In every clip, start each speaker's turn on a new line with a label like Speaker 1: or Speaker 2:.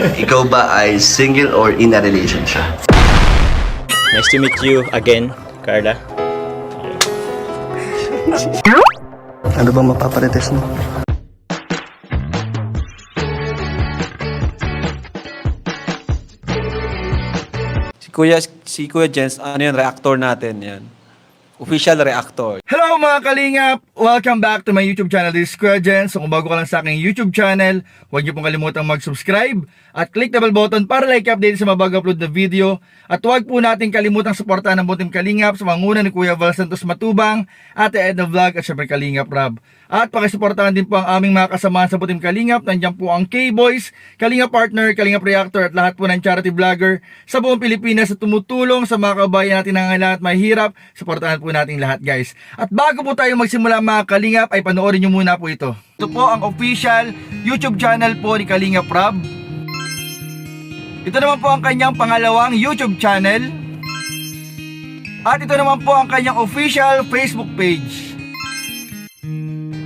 Speaker 1: Ikaw ba ay single or in a relationship?
Speaker 2: Nice to meet you again, Carla.
Speaker 1: Ano bang mapaparites mo?
Speaker 3: Si Kuya, si Kuya Jens, ano yan, reactor natin yan. Official reactor.
Speaker 4: Hello mga kalingap! Welcome back to my YouTube channel, this is Kuya. So kung bago ka lang sa aking YouTube channel, huwag niyo pong kalimutang mag-subscribe at click the bell button para like update sa mga bago upload na video. At huwag po natin kalimutang suportahan ang buong kalingap sa manguna ni Kuya Val Santos Matubang, Ate Edna Vlog at syempre Kalingap Rob. At pakisuportahan din po ang aming mga kasamahan sa Butim Kalingap. Nandiyan po ang K-Boys, Kalingap Partner, Kalingap Reactor at lahat po ng charity vlogger sa buong Pilipinas sa tumutulong sa mga kabayan natin na ngailangan at mahirap. Suportahan po natin lahat guys. At bago po tayo magsimula mga Kalingap ay panoorin nyo muna po ito. Ito po ang official YouTube channel po ni Kalingap Rob. Ito naman po ang kanyang pangalawang YouTube channel. At ito naman po ang kanyang official Facebook page.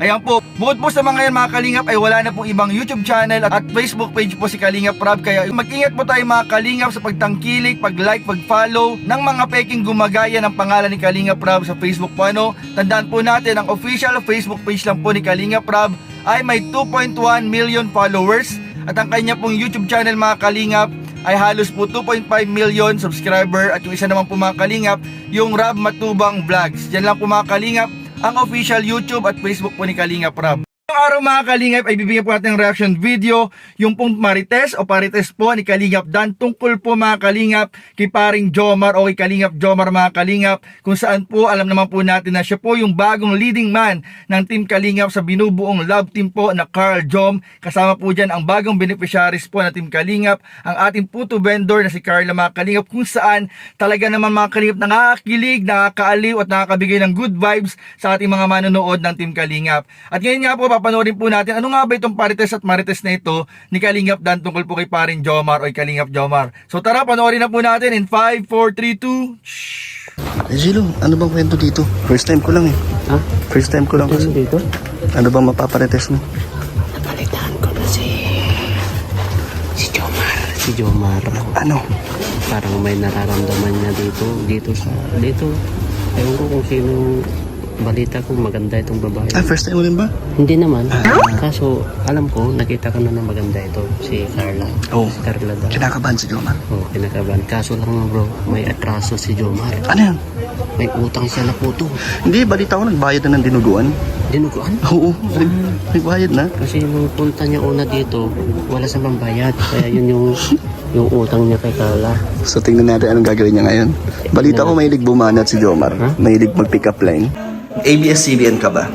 Speaker 4: Ayan. Po, bukod po sa mga yan mga Kalingap ay wala na pong ibang YouTube channel at Facebook page po si Kalingap Rob kaya mag-ingat po tayo mga Kalingap sa pagtangkilik, pag-like, pag-follow ng mga peking gumagaya ng pangalan ni Kalingap Rob sa Facebook po. Ano. Tandaan po natin ang official Facebook page lang po ni Kalingap Rob ay may 2.1 million followers. At ang kanya pong YouTube channel mga Kalingap ay halos po 2.5 million subscriber. At yung isa naman po mga Kalingap yung Rob Matubang Vlogs. Yan lang po mga Kalingap ang official YouTube at Facebook po ni Kalingap Rob. Ngayong araw mga Kalingap ay bibigyan po natin ng reaction video yung pong Marites o Parites po ni Kalingap Dan. Tungkol po mga Kalingap kay paring Jomar o kay Kalingap Jomar mga Kalingap kung saan po alam naman po natin na siya po yung bagong leading man ng Team Kalingap sa binubuong love team po na Carl Jom. Kasama po dyan ang bagong beneficiaries po na Team Kalingap ang ating puto vendor na si Carla mga Kalingap kung saan talaga naman mga Kalingap nakakakilig, nakakaaliw at nakakabigay ng good vibes sa ating mga manonood ng Team Kalingap. At ngayon nga po papanoorin po natin ano nga ba itong Parites at Marites na ito ni Kalingap Dan tungkol po kay paring Jomar o kay Kalingap Jomar. So tara panoorin na po natin in 5, 4, 3, 2, shh!
Speaker 1: Eh, Zilo, ano bang kwento dito? First time ko lang eh.
Speaker 5: Ha?
Speaker 1: First time ko lang kasi.
Speaker 5: dito?
Speaker 1: Ano bang mapaparites mo?
Speaker 5: Napalitan ko na si... Si Jomar. Si Jomar.
Speaker 1: Ano?
Speaker 5: Parang may nararamdaman niya dito. Dito sa... Dito. Ewan ko kung sino... Balita ko maganda itong babae.
Speaker 1: Ah, first time mo rin ba?
Speaker 5: Hindi naman. Kaso, alam ko, nakita ko na na maganda ito. Si Carla.
Speaker 1: Oo.
Speaker 5: Si Carla daw.
Speaker 1: Kinakabahan si Jomar.
Speaker 5: Oh, kinakabahan. Kaso lang bro, may atraso si Jomar.
Speaker 1: Ano yan?
Speaker 5: May utang siya na puto.
Speaker 1: Hindi, balita ko nagbayad na ng dinuguan.
Speaker 5: Dinuguan?
Speaker 1: Oo, nag, nagbayad na.
Speaker 5: Kasi nung punta niya una dito, wala sa bayad. Kaya yun yung yung utang niya kay Carla.
Speaker 1: So tingnan natin anong gagawin niya ngayon. Balita ko mahilig bumanat si Jomar.
Speaker 5: Ha?
Speaker 1: Mahilig mag-pick up line. ABS-CBN ka ba?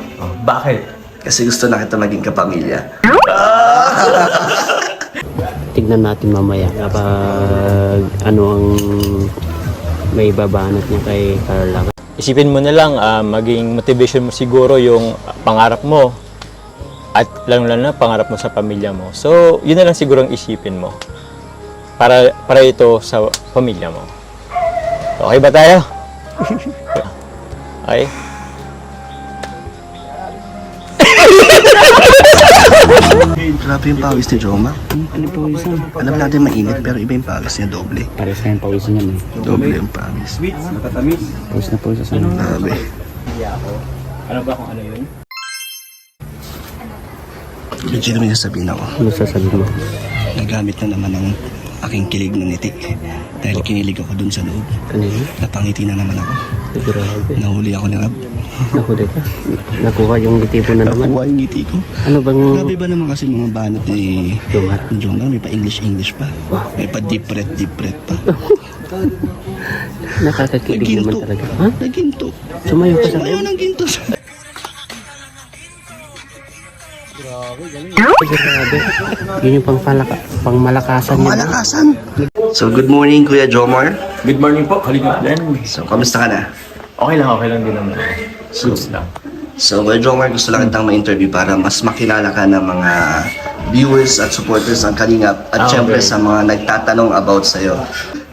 Speaker 1: bakit? Kasi gusto na kita maging kapamilya.
Speaker 5: Tignan natin mamaya kapag ano ang may babanat niya kay Carla.
Speaker 2: Isipin mo na lang, ah, maging motivation mo siguro yung pangarap mo at lalo-lalo na pangarap mo sa pamilya mo. So, yun na lang siguro ang isipin mo para para ito sa pamilya mo. Okay ba tayo? okay?
Speaker 1: Grabe yung pawis ni Jomar.
Speaker 5: Ano po isa?
Speaker 1: Alam natin mainit pero iba yung pawis niya doble.
Speaker 5: Para sa yung pawisan niya eh.
Speaker 1: Doble yung pawis.
Speaker 5: Pawis na pawis sa sana.
Speaker 1: Grabe.
Speaker 2: Ano ba kung ano yun?
Speaker 1: Legit may sasabihin ako.
Speaker 5: Ano sasabihin mo?
Speaker 1: Nagamit na naman ang aking kilig ng ngiti. Dahil kinilig ako dun sa loob.
Speaker 5: Kanina?
Speaker 1: Napangiti na naman ako.
Speaker 5: Grabe.
Speaker 1: Nahuli ako ni Rab.
Speaker 5: Nahuli ka. Nakuha yung tipo na naman.
Speaker 1: Nakuha yung ngiti ko.
Speaker 5: Ano bang...
Speaker 1: Grabe ba naman kasi mga banat ni
Speaker 5: Jomar?
Speaker 1: Jomar? May pa English-English pa. May pa deep breath, deep breath pa.
Speaker 5: Nakakakilig naman talaga. Ha?
Speaker 1: Naginto.
Speaker 5: Sumayo ka sa...
Speaker 1: Ayaw ng ginto.
Speaker 5: Grabe. Yun yung pang, palaka, pang malakasan niya.
Speaker 1: Malakasan. So, good morning, Kuya Jomar.
Speaker 2: Good morning po, Kalingap Dan.
Speaker 1: So, kamusta ka na?
Speaker 2: Okay lang, okay lang din naman. Suits lang.
Speaker 1: So, Kuya Jomar, gusto lang kitang ma-interview para mas makilala ka ng mga viewers at supporters ng Kalingap at
Speaker 2: Ah,
Speaker 1: syempre
Speaker 2: okay.
Speaker 1: sa mga nagtatanong about sa'yo.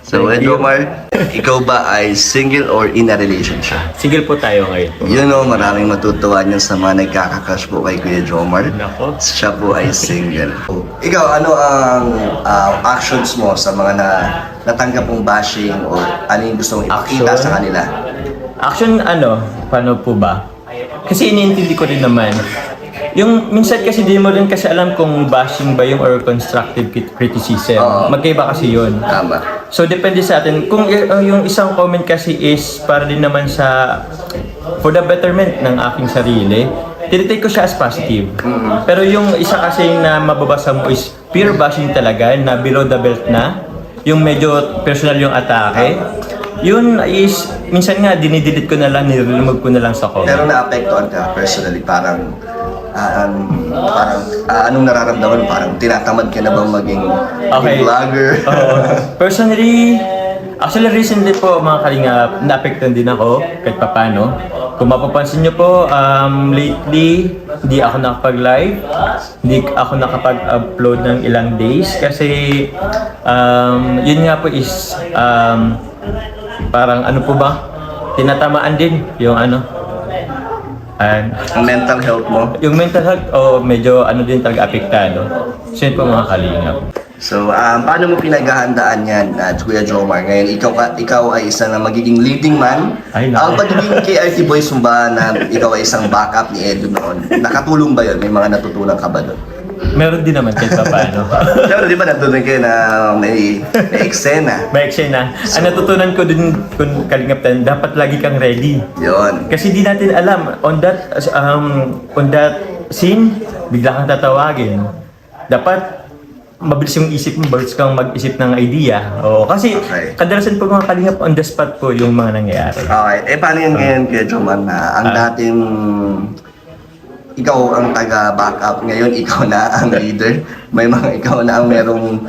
Speaker 1: So, Kuya
Speaker 2: Thank you.
Speaker 1: Jomar, ikaw ba ay single or in a relationship?
Speaker 2: Sigil po tayo ngayon.
Speaker 1: You know, maraming matutuwa niyan sa mga nagkakakrush po kay Kuya Jomar.
Speaker 2: Nako.
Speaker 1: Siya po ay single. Ikaw, ano ang ah, actions mo sa mga na natanggap mong bashing o ano yung gusto mong ipakita
Speaker 2: Action?
Speaker 1: sa kanila?
Speaker 2: Action ano, paano po ba? Kasi iniintindi ko rin naman. Yung minsan kasi di mo rin kasi alam kung bashing ba yung or constructive crit- criticism.
Speaker 1: Oo.
Speaker 2: Magkaiba kasi yun.
Speaker 1: Tama.
Speaker 2: So depende sa atin. Kung uh, yung isang comment kasi is para din naman sa for the betterment ng aking sarili, tinitake ko siya as positive. Pero yung isa kasi na mababasa mo is pure bashing talaga na below the belt na, yung medyo personal yung atake. Yun is, minsan nga, dinidelete ko na lang, niremove ko na lang sa comment.
Speaker 1: Pero naapektuhan ka personally, parang ah, um, parang ah, anong nararamdaman? Parang tinatamad ka na bang maging, maging vlogger?
Speaker 2: Oo. Personally, actually recently po mga kalingap, naapektuhan din ako kahit papano. Kung mapapansin nyo po, um, lately, hindi ako nakapag-live. Hindi ako nakapag-upload ng ilang days kasi um, yun nga po is um, parang ano po ba? Tinatamaan din yung ano. And,
Speaker 1: Ang mental health mo?
Speaker 2: yung mental health, oh, medyo ano din talaga apektado. So yun po mga kalingap.
Speaker 1: So, um, paano mo pinaghahandaan yan, at Kuya Jomar? Ngayon, ikaw, ka, ikaw ay isa na magiging leading man.
Speaker 2: Ay, naku.
Speaker 1: Ang pagiging KRT Boys mo ba na ikaw ay isang backup ni Edu noon? Nakatulong ba yun? May mga natutunan ka ba doon?
Speaker 2: Meron din naman kahit paano.
Speaker 1: Pero di ba natutunan kayo na may, may eksena?
Speaker 2: May eksena. Ang natutunan ko din kung kalingap tayo, dapat lagi kang ready.
Speaker 1: Yun.
Speaker 2: Kasi di natin alam, on that, um, on that scene, bigla kang tatawagin. Dapat mabilis yung isip mo, mabilis kang mag-isip ng idea. Oo, kasi
Speaker 1: Okay.
Speaker 2: kadalasan po mga kalingap on the spot po yung mga nangyayari.
Speaker 1: Okay. Eh, paano yan ngayon, Kuya Jomar, na ang
Speaker 2: Ah.
Speaker 1: dating ikaw ang taga-backup, ngayon ikaw na ang leader. May mga ikaw na ang merong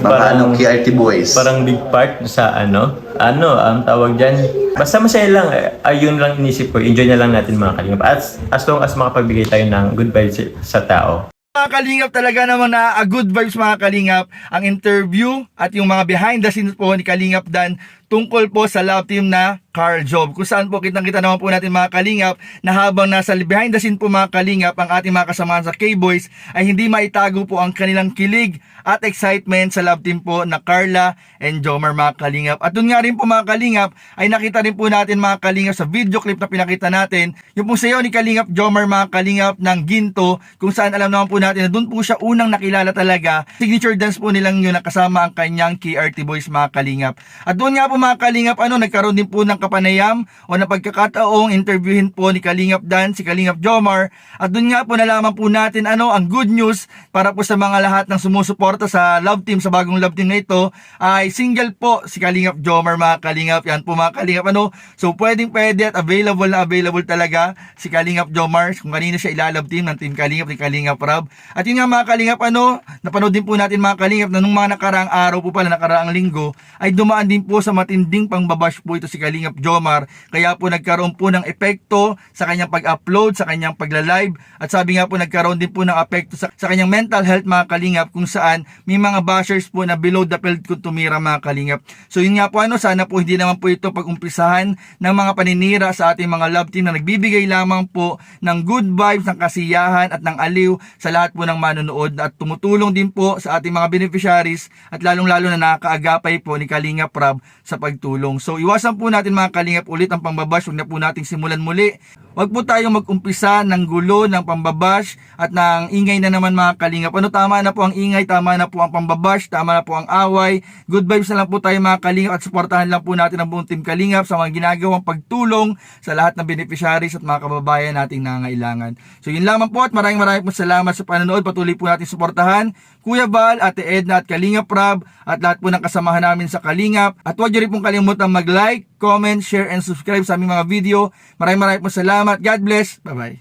Speaker 1: mga
Speaker 2: Parang-
Speaker 1: ano, KRT Boys.
Speaker 2: Parang big part sa ano, ano, ang tawag dyan. Basta masaya lang, eh, ayun lang inisip ko, enjoy na lang natin mga kalingap. As, as long as makapagbigay tayo ng good vibes sa tao.
Speaker 4: Mga kalingap talaga naman na a good vibes mga kalingap ang interview at yung mga behind the scenes po ni Kalingap Dan tungkol po sa love team na Carl Job. Kung saan po kitang kita naman po natin mga kalingap na habang nasa behind the scene po mga kalingap ang ating mga kasamahan sa K-Boys ay hindi maitago po ang kanilang kilig at excitement sa love team po na Carla and Jomar mga kalingap. At dun nga rin po mga kalingap ay nakita rin po natin mga kalingap sa video clip na pinakita natin yung pong sayo ni Kalingap Jomar mga kalingap ng Ginto kung saan alam naman po natin na dun po siya unang nakilala talaga. Signature dance po nilang yun nakasama ang kanyang KRT Boys mga kalingap. At doon nga po mga kalingap ano nagkaroon din po ng kapanayam o na pagkakataong interviewin po ni Kalingap Dan si Kalingap Jomar. At doon nga po nalaman po natin ano ang good news para po sa mga lahat ng sumusuporta sa love team sa bagong love team na ito ay single po si Kalingap Jomar mga kalingap. Yan po mga kalingap. Ano? So pwedeng pwede at available na available talaga si Kalingap Jomar. Kung kanino siya ilalove team ng team Kalingap ni Kalingap Rab at yun nga mga kalingap ano? Napanood din po natin mga kalingap na nung mga nakaraang araw po pala nakaraang linggo ay dumaan din po sa matinding pangbabash po ito si Kalingap Jomar. Kaya po nagkaroon po ng epekto sa kanyang pag-upload sa kanyang pagla-live. At sabi nga po nagkaroon din po ng epekto sa, sa kanyang mental health mga kalingap kung saan may mga bashers po na below the belt kung tumira mga kalingap. So yun nga po ano sana po hindi naman po ito pag-umpisahan ng mga paninira sa ating mga love team na nagbibigay lamang po ng good vibes, ng kasiyahan at ng aliw sa lahat po ng manonood. At tumutulong din po sa ating mga beneficiaries at lalong-lalo na nakakaagapay po ni Kalingap Rab sa pagtulong. So iwasan po natin mga Kalingap ulit ang pambabash, huwag na po nating simulan muli. Huwag po tayong mag-umpisa ng gulo, ng pambabash at ng ingay na naman mga Kalingap. Ano tama na po ang ingay, tama na po ang pambabash, tama na po ang away. Good vibes na lang po tayo mga Kalingap at suportahan lang po natin ang buong team Kalingap sa mga ginagawang pagtulong sa lahat ng beneficiaries at mga kababayan nating nangailangan. So yun lamang po at maraming maraming po salamat sa panonood. Patuloy po natin suportahan Kuya Bal, Ate Edna at Kalingap Rab at lahat po ng kasamahan namin sa Kalingap. At huwag niyo rin pong kalimutan mag-like, comment, share, and subscribe sa aming mga video. Maraming maraming po salamat. God bless. Bye-bye.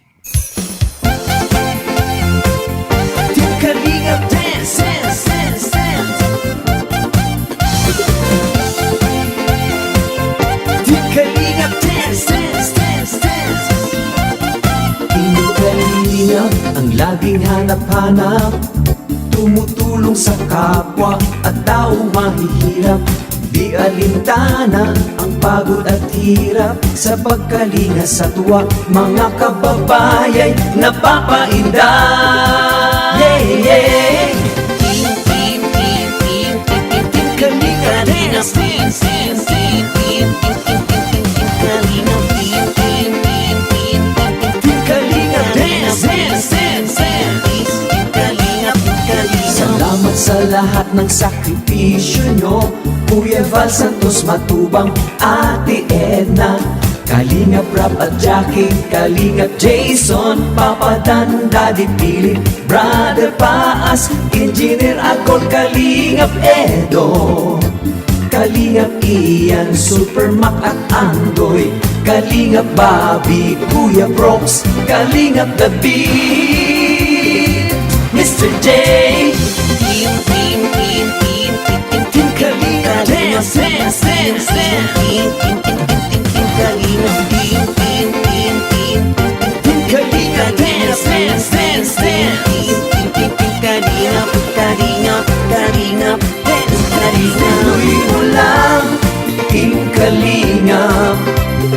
Speaker 6: Dance, dance, dance, Kalingap dance, dance, dance, dance. Team Kalingap ang laging hanap-hanap Tumutulong sa kapwa at tao mahihirap Di alintana ang pagod at hirap Sa pagkalinga sa tuwa Mga kababayay napapainda Yeah, yeah Team, team, team, team Team, team, team Kalinga rin ang team, team, team Team, team, team, team, team Kalinga Team, team, team, team Salamat sa lahat ng sakripisyo nyo Kuya Val Santos Matubang, Ate Edna Kalingap Rap at Jackie, Kalingap Jason Papa Dan, Daddy Philip, Brother Paas Engineer Akol, Kalingap Edo Kalingap Ian, Super Mac at Andoy Kalingap Bobby, Kuya Brox Kalingap David Mr. J Dance, dance, dance Team, team, team, team Kalingap, Kalingap, Kalingap Dance, Kalingap Tuloy mo lang Team Kalingap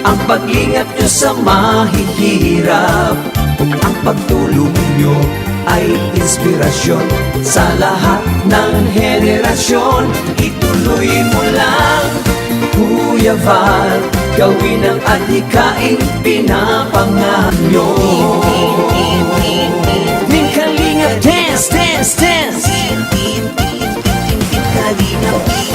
Speaker 6: Ang paglingap nyo sa mahihirap Ang pagtulong nyo ay inspirasyon sa lahat ng henerasyon. Ituloy mo lang, Kuya Val, gawin ang adhikain pinapangarap nyo. Ning Kalinga, dance, dance, dance! Kalinga,